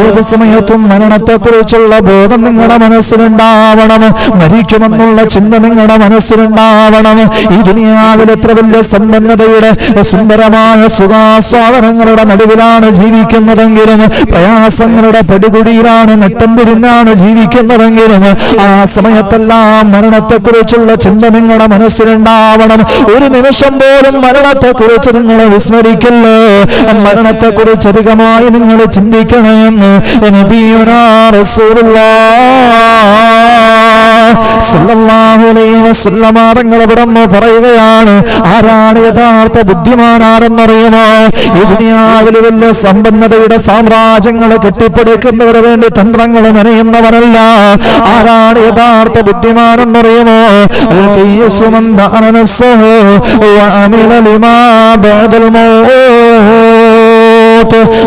ഏത് സമയത്തും മരണത്തെക്കുറിച്ചുള്ള ബോധം നിങ്ങളുടെ മനസ്സിലുണ്ടാവണം. മരിക്കുമെന്നുള്ള ചിന്ത നിങ്ങളുടെ മനസ്സിലുണ്ടാവണം. ഈ ദുനിയാവിൽ എത്ര വലിയ സമ്പന്നതയുടെ സുന്ദരമായ സുഖാസ്വാദനങ്ങളുടെ നടുവിലാണ് ജീവിക്കുന്നതെങ്കിലും പ്രയാസങ്ങളുടെ പടികുടിയിലാണ് നെട്ടം തിരിഞ്ഞാണ് ജീവിക്കുന്നതെങ്കിലും ആ സമയത്തെല്ലാം മരണത്തെക്കുറിച്ചുള്ള ചിന്ത നിങ്ങളുടെ മനസ്സിലുണ്ടാവണം. ഒരു നിമിഷം പോലും മരണത്തെക്കുറിച്ച് നിങ്ങളെ വിസ്മരിക്കല്ലേ? മരണത്തെക്കുറിച്ച് അധികമായി നിങ്ങൾ ചിന്തിക്കണമെന്ന് പറയുകയാണ് ആരാണ് യഥാർത്ഥ ബുദ്ധിമാനാരെന്നറിയുമോ ഈ ദുനിയാവിൽ വലിയ സമ്പന്നതയുടെ സാമ്രാജ്യങ്ങളെ കെട്ടിപ്പടുക്കുന്നവർ വേണ്ടി തന്ത്രങ്ങൾ മെനയുന്നവരല്ല ആരാണ് യഥാർത്ഥ ബുദ്ധിമാനെന്നറിയുമോ? സുമന്താനസോ അമിലലിമാ ബേദൽമോ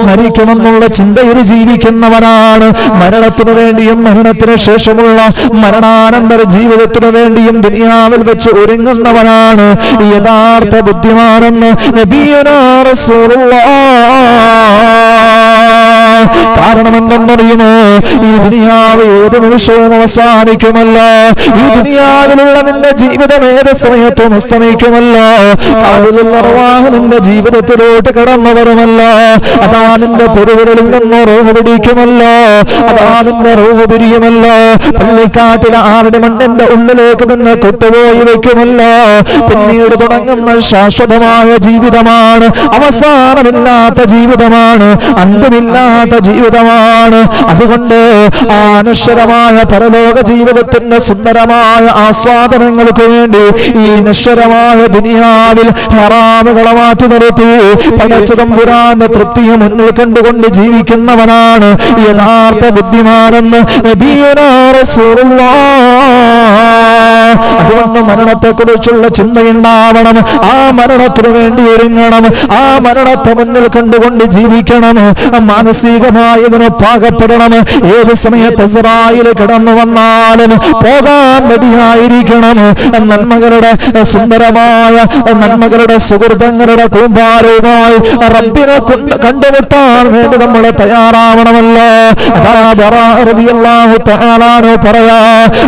മരിക്കുമെന്നുള്ള ചിന്തയിൽ ജീവിക്കുന്നവനാണ്. മരണത്തിനു വേണ്ടിയും മരണത്തിന് ശേഷമുള്ള മരണാനന്തര ജീവിതത്തിനു വേണ്ടിയും ദുനിയാവിൽ വെച്ച് ഒരുങ്ങുന്നവനാണ്. യഥാർത്ഥ ബുദ്ധിമാനെന്ന് നബിയുനാ കാരണം എന്തെന്നറിയുമോ ഈ ദുനിയാവ് ഏത് നിമിഷവും അവസാനിക്കുമല്ല. ഈ ദുനിയാവിലുള്ള നിന്റെ ജീവിതം ഏത് സമയത്തും അസ്തമിക്കുമല്ല. നിന്റെ ജീവിതത്തിലോട്ട് കടന്നു വരുമല്ല. അതാ നിന്റെ പെരുവിരലിൽ നിന്ന് റോഹ് പിടിക്കുമല്ല. അതാ നിന്റെ റോഹ് പിരിയുമല്ല. പള്ളിക്കാട്ടിലെ ആരുടെ മണ്ണിന്റെ ഉള്ളിലേക്ക് നിന്ന് കൊട്ടുപോയി വെക്കുമല്ല. പിന്നീട് തുടങ്ങുന്ന ശാശ്വതമായ ജീവിതമാണ്. അവസാനമില്ലാത്ത ജീവിതമാണ്. അന്തമില്ലാത്ത ജീവിതമാണ്. അതുകൊണ്ട് ആനശ്വരമായ അനശ്വരമായ പരലോക ജീവിതത്തിന്റെ സുന്ദരമായ ആസ്വാദനങ്ങൾക്ക് വേണ്ടി ഈ നശ്വരമായ ദുനിയാവിൽ ഹറാമുകളെ മാറ്റി നിർത്തി. പടച്ചതമ്പുരാന്റെ തൃപ്തിയും മുന്നിൽ കണ്ടുകൊണ്ട് ജീവിക്കുന്നവനാണ് യഥാർത്ഥ ബുദ്ധിമാനെന്ന് നബിയുനാ റസൂലുള്ളാഹ് അതുകൊണ്ട് മരണത്തെക്കുറിച്ചുള്ള ചിന്തയുണ്ടാവണം. ആ മരണത്തിനു വേണ്ടി ഒരുങ്ങണം. ആ മരണത്തെ മുന്നിൽ കണ്ടുകൊണ്ട് ജീവിക്കണം. മാനസികമായ ഇതിന് പാകപ്പെടണം. ഏത് സമയത്ത് ഇസ്രായേൽ കടന്നു വന്നാലും പോകാൻ മടിയായിരിക്കണം നന്മകളുടെ സുന്ദരമായ നന്മകളുടെ സുഹൃതങ്ങളുടെ കൂമ്പാരവുമായി റബ്ബിനെ കൊണ്ട് കണ്ടുമുട്ടാൻ വേണ്ടി നമ്മൾ തയ്യാറാവണമല്ലോ. അതാ പറയാ.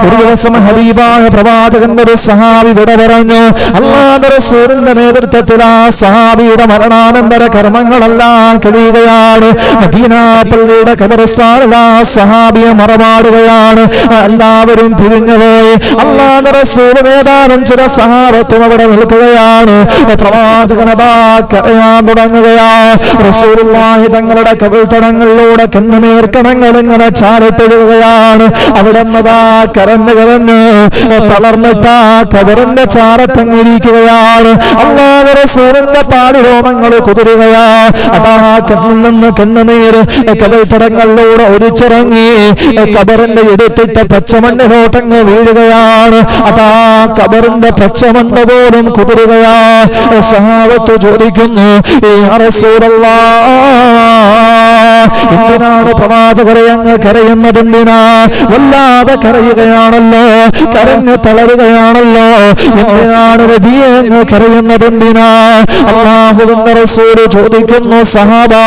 ഒരു ദിവസം ഹബീബായ പ്രവാചകന്റെ സഹാബി വിട പറഞ്ഞു. അള്ളാഹുവിന്റെ റസൂലിന്റെ നേതൃത്വത്തിൽ ആ സഹാബിയുടെ മരണാനന്തര കർമ്മങ്ങളെല്ലാം കഴിയുകയാണ് മദീനാപ്പള്ളിയുടെ പള്ളിയുടെ കബറസ്ഥാനിൽ ആ സഹാബിയെ മറമാടുകയാണ് എല്ലാവരും തിരിഞ്ഞുപോയി അള്ളാഹുവിന്റെ റസൂൽ ഏതാനും ചില സഹാബത്തും അവിടെ നിൽക്കുകയാണ്. പ്രവാചകനതാ കരയാൻ തുടങ്ങുകയാ. റസൂലുള്ളാഹി തങ്ങളുടെ കവിൾത്തടങ്ങളിലൂടെ കണ്ണുനീർക്കണങ്ങൾ ഇങ്ങനെ ചാലിട്ടുകയാണ് അവിടെ നിന്നതാ കരഞ്ഞു കരഞ്ഞ്. തളർന്നിട്ട് കബറിന്റെ ചാരത്തങ്ങിരിക്കുകയാണ്. അള്ളാവരെ സൂറിന്റെ പാടിരോമങ്ങൾ കുതിരുകയാ. അതാ കണ്ണിൽ നിന്ന് കണ്ണുനീര് കവിൾത്തടങ്ങളിലൂടെ ഒലിച്ചിറങ്ങി കബറിന്റെ എടുത്തിട്ട് പച്ചമണ്ണിലോട്ടങ്ങ് വീഴുകയാണ്. അതാ കബറിന്റെ പച്ചമണ്ണ് പോലും കുതിരുകയാ. സഹാബത്ത് ചോദിക്കുന്നു "യാ റസൂലല്ലാഹ്, എന്തിനാണ് പ്രവാചകരെ അങ്ങ് കരയുന്നതെന്തിനാ? വല്ലാതെ കരയുകയാണല്ലോ. കരഞ്ഞ് തളരുകയാണല്ലോ. എന്തിനാണ് നബിയെ എന്ന് കരയുന്നത് എന്തിനാ അള്ളാഹുവിന്റെ റസൂൽ ചോദിക്കുന്നു സഹാബാ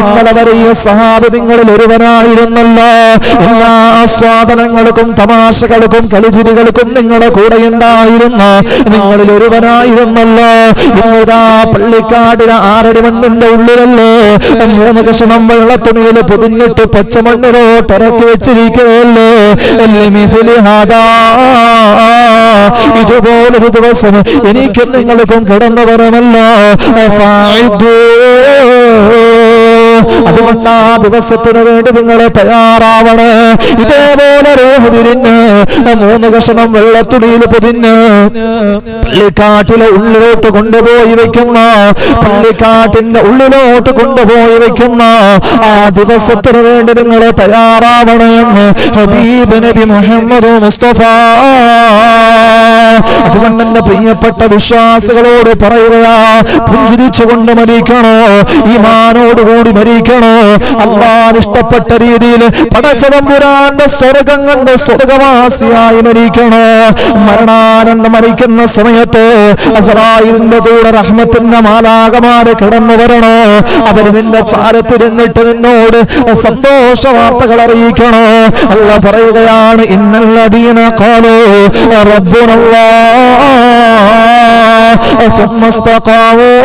ഇന്നലെ വരെ സഹാബ് നിങ്ങളിൽ ഒരുവനായിരുന്നല്ലോ. എല്ലാ ആസ്വാദനങ്ങൾക്കും തമാശകൾക്കും കളിചിരികൾക്കും നിങ്ങളുടെ കൂടെ ഉണ്ടായിരുന്ന. നിങ്ങളിൽ ഒരുവനായിരുന്നല്ലോ. ഇന്നതാ പള്ളിക്കാടിന് ആറടി മണ്ണിന്റെ ഉള്ളിലല്ലേ? മൂന്ന് കഷണം വെള്ളത്തുണിയിൽ പൊതിഞ്ഞിട്ട് പച്ചമണ്ണിലോട്ടിറക്കി വെച്ചിരിക്കുകയല്ലേ. ഇതുപോലൊരു ദിവസം എനിക്കും നിങ്ങൾക്കും കിടന്നവരമല്ല. അതുകൊണ്ട് ആ ദിവസത്തിന് വേണ്ടി നിങ്ങൾ തയ്യാറാവണേ ഇതേപോലെ റോഹ് പിരിഞ്ഞ് മൂന്ന് കഷണം വെള്ളത്തുണിയിൽ പൊതിഞ്ഞ് പള്ളിക്കാട്ടിലെ ഉള്ളിലോട്ട് കൊണ്ടുപോയി വെക്കുന്ന പള്ളിക്കാട്ടിന്റെ ഉള്ളിലോട്ട് കൊണ്ടുപോയി വെക്കുന്ന ആ ദിവസത്തിന് വേണ്ടി നിങ്ങൾ തയ്യാറാവണമെന്ന് ഹബീബ് നബി മുഹമ്മദ് മുസ്തഫ. അതുകൊണ്ട് എന്റെ പ്രിയപ്പെട്ട വിശ്വാസികളോട് പറയുകയാ പുഞ്ചിരിച്ചുകൊണ്ട് മരിക്കണോ? ഈ മാനോടുകൂടി മരിക്കണോ? അള്ളാൻ ഇഷ്ടപ്പെട്ട രീതിയിൽ പടച്ചതമ്പുരാന്റെ സ്വർഗം കണ്ട് സ്വർഗവാസിയായി മരിക്കണോ മരണാനന്ദ മരിക്കുന്ന സമയത്ത് അസറായിലിന്റെ കൂടെ റഹ്മത്തിന്റെ മാലാകമാര് കിടന്നു വരണോ അവർ നിന്റെ ചാരത്തിരുന്നിട്ട് നിന്നോട് സന്തോഷ വാർത്തകൾ അറിയിക്കണോ അല്ല പറയുകയാണ് ഇന്നല്ലദീന കാലോ റബ്ബുനല്ലാ ثم استقاموا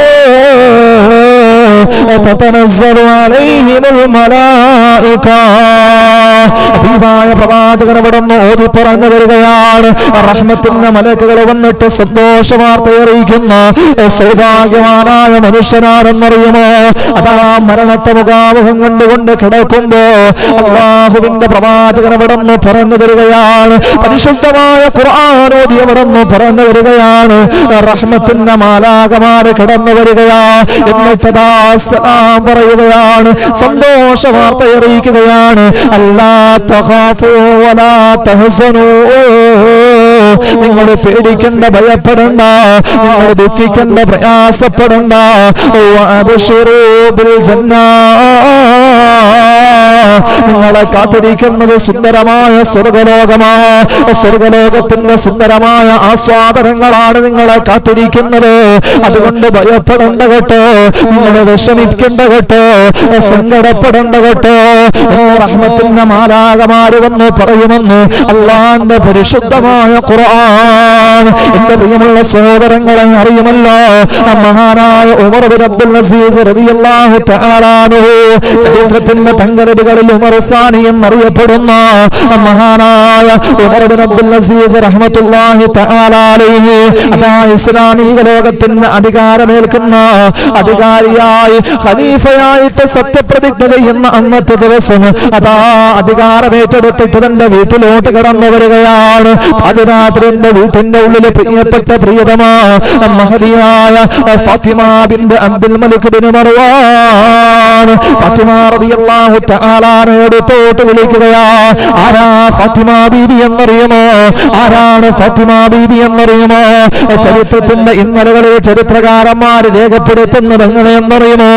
അതീവായ പ്രവാചകൻ ഇവിടെ നിന്ന് ഓതി പറഞ്ഞു വരികയാണ്. റഹ്മത്തിന്റെ മലക്കുകൾ വന്നിട്ട് സന്തോഷ വാർത്ത അറിയിക്കുന്ന സൗഭാഗ്യവാനായ മനുഷ്യനാണെന്നറിയുമോ? അഥവാ മരണത്തെ മുഖാമുഖം കണ്ടുകൊണ്ട് കിടക്കുമ്പോ അള്ളാഹുവിന്റെ പ്രവാചകൻ ഇവിടെ നിന്ന് പറഞ്ഞു തരികയാണ് പരിശുദ്ധമായ ഖുർആാനോദി ഇവിടെ നിന്ന് പറഞ്ഞു വരികയാണ്. റഹ്മത്തിന്റെ മാലാകമാര് കിടന്നു വരികയാ. എന്നിട്ടതാ സലാം പറയുകയാണ്. സന്തോഷ വാർത്ത അറിയിക്കുകയാണ്. അല്ലാ തഖാഫൂ വലാ തഹ്സനൂ നിങ്ങൾ പേടിക്കണ്ട ഭയപ്പെടണ്ട നിങ്ങൾ ദുഃഖിക്കണ്ട പ്രയാസപ്പെടണ്ട. വഅബ്ശിറൂ ബിൽ ജന്നാ. നിങ്ങളെ കാത്തിരിക്കുന്നത് സുന്ദരമായ സ്വർഗലോകമാ സ്വർഗലോകത്തിന്റെ സുന്ദരമായ ആസ്വാദനങ്ങളാണ് നിങ്ങളെ കാത്തിരിക്കുന്നത്. അതുകൊണ്ട് ഭയപ്പെടേണ്ട കേട്ടോ. നിങ്ങളെ വിഷമിക്കേണ്ട കേട്ടോ. സങ്കടപ്പെടേണ്ട കേട്ടോ. റഹ്മത്തിന്റെ മാലാകമാര് വന്ന് പറയുമെന്ന് അള്ളാന്റെ പരിശുദ്ധമായ ഖുർആൻ. എന്റെ പ്രിയമുള്ള സഹോദരങ്ങളെ അറിയുമല്ലോ. മഹാനായ ഉമർ അബ്ദുൽ അസീസ് റളിയല്ലാഹു തആല ചരിത്രത്തിന്റെ തങ്കരടുകളിൽ ഉമർ എന്നറിയപ്പെടുന്ന മഹാനായ ഉമർ ബിൻ അബ്ദുൽ അസീസ് റഹ്മത്തുള്ളാഹി തആല അലൈഹി. അതാ ഇസ്ലാമിക ലോകത്തിന് അധികാരമേൽക്കുന്ന അധികാരിയായി ഖലീഫയായിട്ട് സത്യപ്രതിജ്ഞ ചെയ്യുന്ന അന്നത്തെ ദിവസം അതാ അധികാരമേറ്റെടുത്തിട്ട് തന്റെ വീട്ടിലോട്ട് കടന്നു വരികയാണ്. പാതിരാത്രിന്റെ വീട്ടിന്റെ ഉള്ളിൽ പ്രിയപ്പെട്ട പ്രിയതമാ മഹതിയായ Fatima bin Abdul Malik bin Marwan. Fatima റളിയല്ലാഹു തആലാനെ അടുത്തോട്ട് വിളിക്കുകയാ? ആരാ ഫാത്തിമ ബീബി എന്നറിയുമോ? ആരാണ് ഫാത്തിമ ബീബി എന്നറിയുമോ? ചരിത്രത്തിന്റെ ഇന്നലകളിൽ ചരിത്രകാരന്മാർ രേഖപ്പെടുത്തുന്നത് എങ്ങനെയെന്നറിയുമോ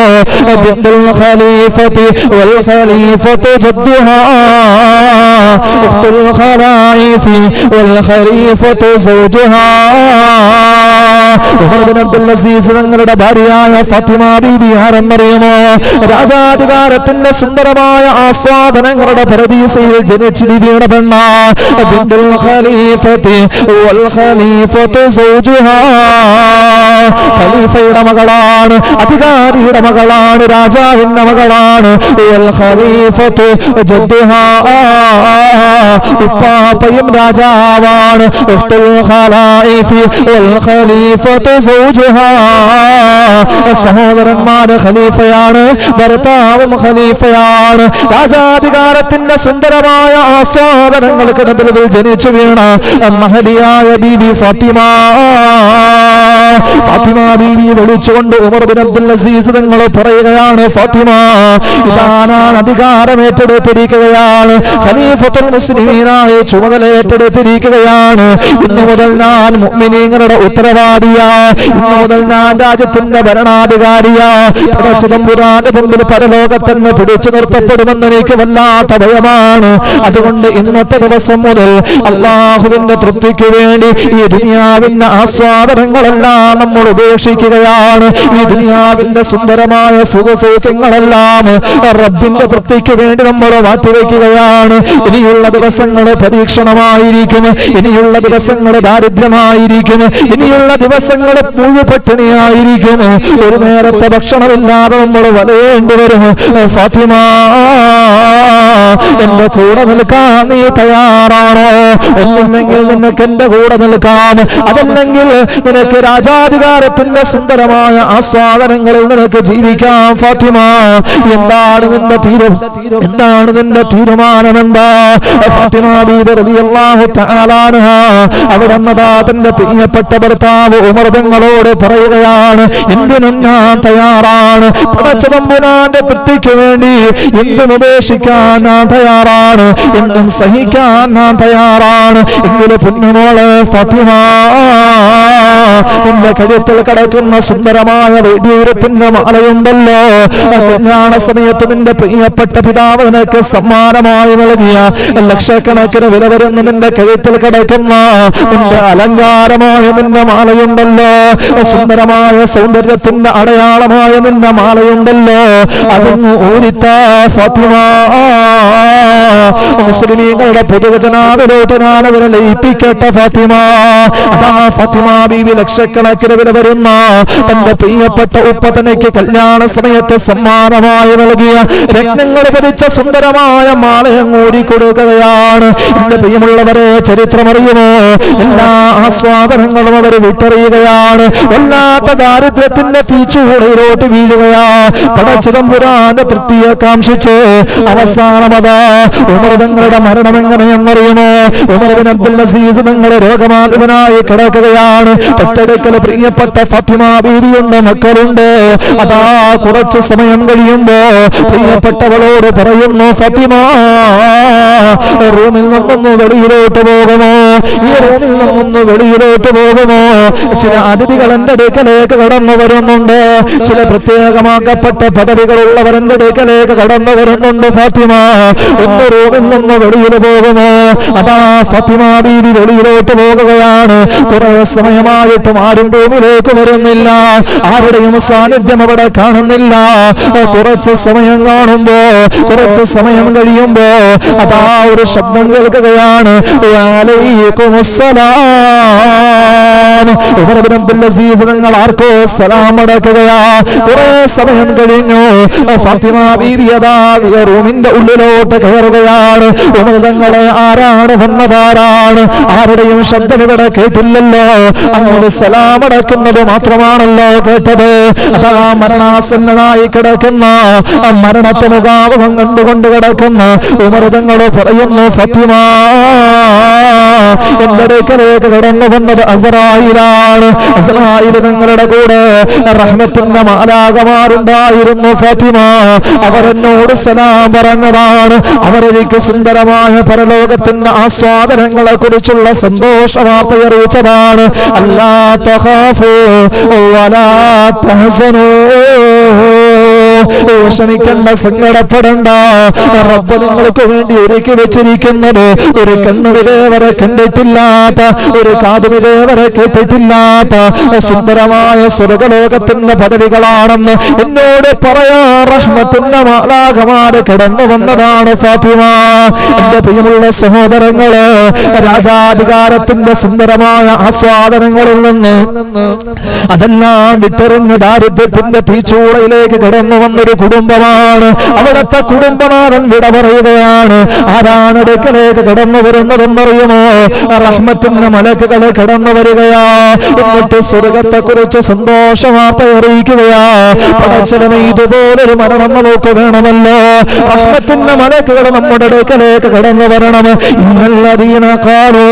തങ്ങളുടെ ഭാര്യയായ ഫാത്തിമ ബീബി ആരെന്നറിയുമോ? രാജാധികാരത്തിന്റെ സുന്ദരമായ ആസ്വാദനങ്ങളുടെ പരദീസയിൽ ജനിച്ചു ബീബിയുടെ പെണ്ണ. അതിന്റെ ഖലീഫയുടെ മകളാണ് അധികാരിയുടെ മകളാണ് രാജാവിന്റെ മകളാണ്. ഉപ്പാപ്പയും രാജാവാണ്. സഹോദരന്മാര് ഖലീഫയാണ് ഭർത്താവും ഖലീഫയാണ്. രാജാധികാരത്തിന്റെ സുന്ദരമായ ആസ്വാദനങ്ങൾക്കിടയിൽ ജനിച്ചു വീണ മഹലിയായ ബീബി ഫാത്തിമ. ഫാത്തിമ ബീവി വിളിച്ചുകൊണ്ട് ഉമർ ബിൻ അബ്ദുൽ അസീസ് തങ്ങൾ പറയുകയാണ് ഫാത്തിമ ഇതാണ് അധികാരം ഏറ്റെടുത്തിരിക്കുകയാണ് ഖലീഫത്തുൽ മുസ്ലിമീനായി ചുമതല ഏറ്റെടുത്തിരിക്കുകയാണ്. ഇന്നു മുതൽ ഞാൻ മുഅ്മിനീങ്ങളുടെ ഉത്തരവാദിയാ. ഇന്നു മുതൽ ഞാൻ രാജ്യത്തിന്റെ ഭരണാധികാരിയാ. പടച്ചതമ്പുരാന്റെ മുമ്പിൽ പരലോകത്തന്നെ പിടിച്ചു നിർത്തപ്പെടുമെന്ന് എനിക്ക് വല്ലാത്ത ഭയമാണ്. അതുകൊണ്ട് ഇന്നത്തെ ദിവസം മുതൽ അള്ളാഹുവിന്റെ തൃപ്തിക്ക് വേണ്ടി ഈ ദുനിയാവിന്റെ ആസ്വാദനങ്ങളെല്ലാം നമ്മൾ ഉപേക്ഷിക്കുകയാണ്. ഈ ദുനിയാവിന്റെ സുന്ദരമായ സുഖസൗഖ്യങ്ങളെല്ലാം റബ്ബിന്റെ തൃപ്തിക്ക് വേണ്ടി നമ്മൾ മാറ്റിവെക്കുകയാണ്. ഇനിയുള്ള ദിവസങ്ങൾ പരീക്ഷണമായിരിക്കും ഇനിയുള്ള ദിവസങ്ങൾ ദാരിദ്ര്യമായിരിക്കും. ഇനിയുള്ള ദിവസങ്ങൾ മുഴുപട്ടിണിയായിരിക്കും ഒരു നേരത്തെ ഭക്ഷണമില്ലാതെ നമ്മൾ വലയേണ്ടി വരും. ഫാത്തിമ എന്റെ കൂടെ നിൽക്കാൻ നീ തയ്യാറാണോ? ഒന്നില്ലെങ്കിൽ നിനക്ക് എന്റെ കൂടെ നിൽക്കാം. അതല്ലെങ്കിൽ നിനക്ക് രാജാധികാരത്തിന്റെ സുന്ദരമായ ആസ്വാദനങ്ങളിൽ നിനക്ക് ജീവിക്കാം ഫാത്തിമ. എന്താണ് നിന്റെ തീരു എന്താണ് നിന്റെ തീരുമാനം എന്താ? ഫാത്തിമ അവിടെ തന്റെ പ്രിയപ്പെട്ട ഭർത്താവ് ഉമർ തങ്ങളോട് പറയുകയാണ് എന്തിനും ഞാൻ തയ്യാറാണ്. പടച്ചതമ്പുരാന്റെ തൃപ്തിക്ക് വേണ്ടി എന്തും ഉപേക്ഷിക്കാൻ ഞാൻ തയ്യാറാണ്. എന്തും സഹിക്കാൻ ഞാൻ തയ്യാറാണ്. എങ്കിലും പൊന്നുമോളെ ഫാത്തിമ. നിന്റെ കഴുത്തിൽ കിടക്കുന്ന സുന്ദരമായ വെടിയൂരത്തിന്റെ മാലയുണ്ടല്ലോ. കല്യാണ സമയത്ത് നിന്റെ പ്രിയപ്പെട്ട പിതാവ് നിനക്ക് സമ്മാനമായി നൽകിയ ലക്ഷക്കണക്കിന് വില വരുന്ന നിന്റെ കഴുത്തിൽ കിടക്കുന്ന നിന്റെ അലങ്കാരമായ നിന്റെ മാലയുണ്ടല്ലോ. സുന്ദരമായ സൗന്ദര്യത്തിന്റെ അടയാളമായ നിന്റെ മാലയുണ്ടല്ലോ. അതിന് ഊരിത്ത ഫാത്തിമ. മുസ്ലിമീങ്ങളുടെ പൊതുവചനാവിലോട്ട് ഞാൻ അതിനെ ലയിപ്പിക്കട്ടെ ഫാത്തിമ. അതാ ഫാത്തിമ ബീവി ലക്ഷക്കണക്കിന് വില വരുന്ന തന്റെ പ്രിയപ്പെട്ട ഉപ്പതനയ്ക്ക് കല്യാണ സമയത്ത് സമ്മാനമായി നൽകിയ രത്നങ്ങൾ പതിച്ച സുന്ദരമായ മാളയം കൂടി കൊടുക്കുകയാണ്. എന്റെ പ്രിയമുള്ളവരെ ചരിത്രമറിയുമോ എല്ലാ ആസ്വാദനങ്ങളും അവർ വിട്ടറിയുകയാണ്. വല്ലാത്ത ദാരിദ്ര്യത്തിന്റെ തീച്ചുകൂടയിലോട്ട് വീഴുകയാ. പടച്ചിതമ്പുരാന്റെ തൃപ്തിയെ കാംക്ഷിച്ച് അവസാനമതാ ഉമർതങ്ങളുടെ മരണം എങ്ങനെയെന്നറിയുമോ? ഉമർബിൻ അബ്ദുൽ അസീസ് നിങ്ങൾ രോഗബാധിതനായി കിടക്കുകയാണ്. തൊട്ടടുക്കൽ പ്രിയപ്പെട്ട ഫാത്തിമ ബീവിയുണ്ട് മക്കളുണ്ട്. അതാ കുറച്ച് സമയം കഴിയുമ്പോ പ്രിയപ്പെട്ടവളോട് പറയുന്നു ഫാത്തിമ റൂമിൽ നിന്നൊന്ന് വെളിയിലോട്ട് പോകുമോ? ഈ റൂമിൽ നിന്നൊന്ന് വെളിയിലോട്ട് പോകുമോ? ചില അതിഥികൾ എന്റെ അടുക്കലേക്ക് കടന്നു വരുന്നുണ്ട്. ചില പ്രത്യേകമാക്കപ്പെട്ട പദവികളുള്ളവർ എന്റെ അടുക്കലേക്ക് കടന്നു വരുന്നുണ്ട് ഫാത്തിമ ഒന്ന് റൂമിൽ നിന്ന് വെളിയിൽ പോകുമോ? അതാ ഫാത്തിമ ബീവി വെളിയിലോട്ട് പോകുകയാണ്. കുറെ സമയമായിട്ടും ആരും ഭൂമിയിലേക്ക് വരുന്നില്ല. ആരുടെയും സാന്നിധ്യം അവിടെ കാണുന്നില്ല. കുറച്ച് സമയം കാണുമ്പോ കുറച്ച് സമയം കഴിയുമ്പോ അതാ ഒരു ശബ്ദം കേൾക്കുകയാണ്. നിങ്ങൾ ആർക്കോ സലാം അടക്കുകയാ കുറെ സമയം കഴിഞ്ഞു. ഫാത്തിമ ബീവി അതാ റൂമിന്റെ ഉള്ളിലോട്ട് കയറുകയാണ്. ഉമൃതങ്ങളെ ആരാണ് വന്നതാരാണ്? ആരുടെയും ശബ്ദം ഇവിടെ കേട്ടില്ലല്ലോ. അങ്ങനെ സലാമടക്കുന്നത് മാത്രമാണല്ലോ കേട്ടത്. അതാ മരണാസന്നനായി കിടക്കുന്ന ആ മരണത്തെ മുഖാമുഖം കണ്ടുകൊണ്ട് കിടക്കുന്ന ഉമൃതങ്ങൾ പറയുന്നു ഫത്തിമ എന്റെ അടുക്കലേക്ക് കടന്നു വന്നത് അസറായിലാണ്. അസറായിൽ തങ്ങളുടെ കൂടെ റഹ്മത്തിന്റെ മാലാകമാരുണ്ടായിരുന്നു ഫാത്തിമ. അവരെന്നോട് സലാം പറഞ്ഞതാണ്. അവരെനിക്ക് സുന്ദരമായ പരലോകത്തിന്റെ ആസ്വാദനങ്ങളെ കുറിച്ചുള്ള സന്തോഷ വാർത്ത അറിയിച്ചതാണ് അല്ലാ തഹാഫു വലാ തഹസനൂ. വിഷമിക്കണ്ട സങ്കടപ്പെടണ്ട റബ്ബ് നിങ്ങൾക്ക് വേണ്ടി ഒരുക്കി വെച്ചിരിക്കുന്നത് ഒരു കണ്ണുവിതേ വരെ കണ്ടിട്ടില്ലാത്ത ഒരു കാതുവിതേ വരെ കേട്ടിട്ടില്ലാത്ത സുന്ദരമായ സ്വർഗലോകത്തിന്റെ പദവികളാണെന്ന് എന്നോട് പറയാ റഹ്മത്തിന്റെ മാലാകമാര് കടന്നു വന്നതാണ് ഫാത്തിമ. എന്റെ പ്രിയമുള്ള സഹോദരങ്ങൾ രാജാധികാരത്തിന്റെ സുന്ദരമായ ആസ്വാദനങ്ങളിൽ നിന്ന് അതെല്ലാം വിട്ടെറിഞ്ഞ് ദാരിദ്ര്യത്തിന്റെ തീച്ചൂളയിലേക്ക് കടന്നു വന്നൊരു കുടുംബമാണ് അവിടുത്തെ കുടുംബനാഥൻ വിട പറയുകയാണ് ആരാണ് അടുക്കലേക്ക് കടന്നു വരുന്നതെന്നറിയുമോ റഹ്മത്തിന്റെ മലക്കുകൾ കടന്നു വരികയാ എന്നിട്ട് സ്വർഗത്തെ കുറിച്ച് സന്തോഷ വാർത്ത അറിയിക്കുകയാ പടച്ചവന് ഇതുപോലൊരു മരണം നമുക്ക് വേണമല്ലോ റഹ്മത്തിന്റെ മലക്കുകൾ നമ്മുടെ അടുക്കലേക്ക് കടന്നു വരണം ഇന്നല്ലതീന കാലോ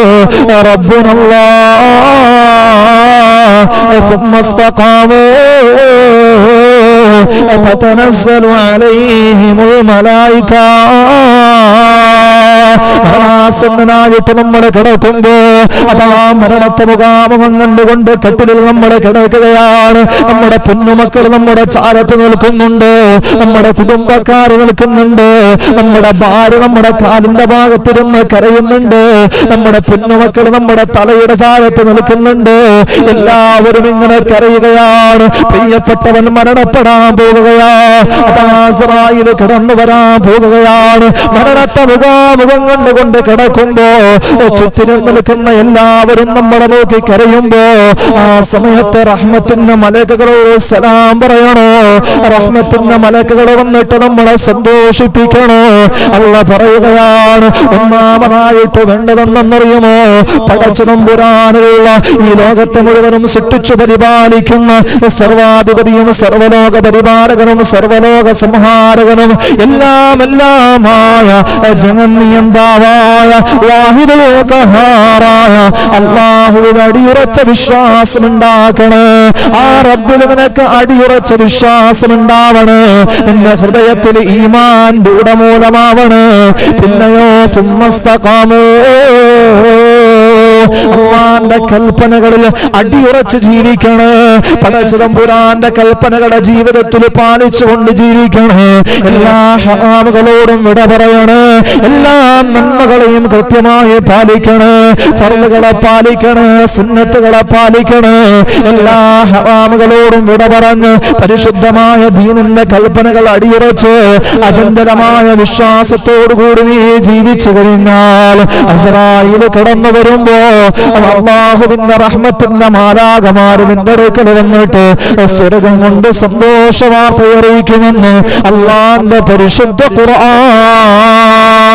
റബ്ബുനല്ലാ ثم استقاموا فتنزل عليهم الملائكة മരണാസന്നനായിട്ട് നമ്മൾ കിടക്കുമ്പോ അതാ മരണത്തെ മുഖാമുഖം കണ്ടുകൊണ്ട് കട്ടിലിൽ നമ്മൾ കിടക്കുകയാണ് നമ്മുടെ പൊന്നുമക്കൾ നമ്മുടെ ചാരത്ത് നിൽക്കുന്നുണ്ട് നമ്മുടെ കുടുംബക്കാർ നിൽക്കുന്നുണ്ട് നമ്മുടെ ഭാര്യ നമ്മുടെ കാലിന്റെ ഭാഗത്തിരുന്ന് കരയുന്നുണ്ട് നമ്മുടെ പൊന്നുമക്കൾ നമ്മുടെ തലയുടെ ചാരത്ത് നിൽക്കുന്നുണ്ട് എല്ലാവരും ഇങ്ങനെ കരയുകയാണ് പ്രിയപ്പെട്ടവൻ മരണപ്പെടാൻ പോകുകയാ. അതാസറായിൽ കിടന്നു വരാൻ പോകുകയാണ്. മരണത്തെ മുഖാമുഖം കണ്ടുകൊണ്ട് കിടക്കുമ്പോ ചുറ്റിനും നിൽക്കുന്ന എല്ലാവരും നമ്മളെ നോക്കി കരയുമ്പോ ആ സമയത്ത് റഹ്മത്തിന്റെ മലക്കുകളോട് സലാം പറയണോ? റഹ്മത്തിന്റെ മലക്കുകൾ വന്നിട്ട് നമ്മളെ സന്തോഷിപ്പിക്കണോ? അല്ല പറയുകയാണ് ഒന്നാമതായിട്ട് വേണ്ടതെന്നറിയുമോ? പടച്ചതമ്പുരാനുള്ള ഈ ലോകത്തെ മുഴുവനും സൃഷ്ടിച്ചു പരിപാലിക്കുന്ന സർവാധിപതിയും സർവലോക പരിപാലകനും സർവലോക സംഹാരകനും എല്ലാം എല്ലാമായ ജഗന്നിയന്താവായ വാഹിതലോകഹാറായ അള്ളാഹുവിന് അടിയുറച്ച വിശ്വാസം ഉണ്ടാക്കണേ ആ റബ്ബിൽ നിനക്ക് അടിയുറച്ച വിശ്വാസം ഉണ്ടാവണേ നിന്റെ ഹൃദയത്തിൽ ഈമാൻ ദൂടമൂലമാവണേ പിന്നെയോ സുമ്മസ്തകാമോ അള്ളാന്റെ കൽപ്പനകളിൽ അടിയുറച്ച് ജീവിക്കണേ. പടച്ചതമ്പുരാന്റെ കൽപ്പനകളെ ജീവിതത്തിൽ പാലിച്ചുകൊണ്ട് ജീവിക്കണം. എല്ലാ ഹറാമുകളോടും വിട പറയണേ. എല്ലാ നന്മകളെയും കൃത്യമായി പാലിക്കണം. ഫറുകളെ പാലിക്കണം സുന്നത്തുകളെ പാലിക്കണം. എല്ലാ ഹറാമുകളോടും വിട പറഞ്ഞ് പരിശുദ്ധമായ ദീനിന്റെ കൽപ്പനകൾ അടിയുറച്ച് അചഞ്ചലമായ വിശ്വാസത്തോടുകൂടി നീ ജീവിച്ചു കഴിഞ്ഞാൽ അസറായിൽ കടന്നു വരുമ്പോ അള്ളാഹുവിന്റെ റഹ്മത്തിന്റെ മാലാകമാര് നിന്റെ അടുക്കൽ വന്നിട്ട് സ്വർഗം കൊണ്ട് സന്തോഷ വാർത്ത അറിയിക്കുമെന്ന് അള്ളാന്റെ പരിശുദ്ധ ഖുർആൻ